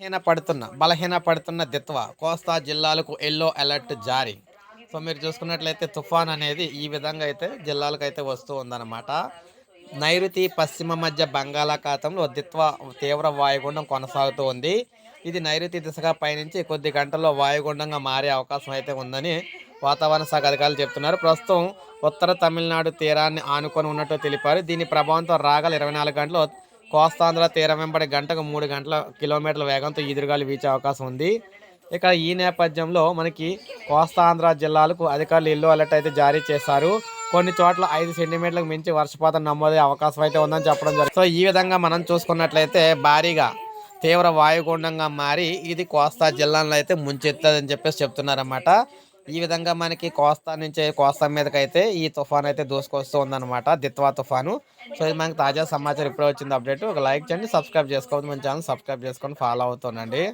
బలహీన పడుతున్న బలహీన పడుతున్న దిత్వ కోస్తా జిల్లాలకు ఎల్లో అలర్ట్ జారీ. సో మీరు చూసుకున్నట్లయితే తుఫాన్ అనేది ఈ విధంగా అయితే జిల్లాలకు అయితే వస్తూ ఉందన్నమాట. నైరుతి పశ్చిమ మధ్య బంగాళాఖాతంలో దిత్వ తీవ్ర వాయుగుండం కొనసాగుతూ ఉంది. ఇది నైరుతి దిశగా పయనించి కొద్ది గంటల్లో వాయుగుండంగా మారే అవకాశం అయితే ఉందని వాతావరణ శాఖ అధికారులు చెప్తున్నారు. ప్రస్తుతం ఉత్తర తమిళనాడు తీరాన్ని ఆనుకొని ఉన్నట్టు తెలిపారు. దీని ప్రభావంతో రాగల ఇరవై నాలుగు గంటలు కోస్తాంధ్ర తీరం వెంబడి గంటకు మూడు గంటల కిలోమీటర్ల వేగంతో ఈదురుగాలు వీచే అవకాశం ఉంది. ఇక ఈ నేపథ్యంలో మనకి కోస్తాంధ్ర జిల్లాలకు అధికారులు ఎల్లో అలర్ట్ అయితే జారీ చేశారు. కొన్ని చోట్ల ఐదు సెంటీమీటర్లకు మించి వర్షపాతం నమోదే అవకాశం అయితే ఉందని చెప్పడం జరిగింది. సో ఈ విధంగా మనం చూసుకున్నట్లయితే భారీగా తీవ్ర వాయుగుండంగా మారి ఇది కోస్తా జిల్లాలో అయితే ముంచెత్తదని చెప్పేసి చెప్తున్నారన్నమాట. ఈ విధంగా మనకి కోస్తా నుంచి కోస్తా మీదకి అయితే ఈ తుఫాన్ అయితే దూసుకొస్తూ ఉందన్నమాట దిత్వా తుఫాను. సో ఇది మనకి తాజా సమాచారం ఇప్పుడే వచ్చింది అప్డేట్. ఒక లైక్ చేయండి సబ్స్క్రైబ్ చేసుకోవద్దు. మన ఛానల్ సబ్స్క్రైబ్ చేసుకొని ఫాలో అవుతుండండి.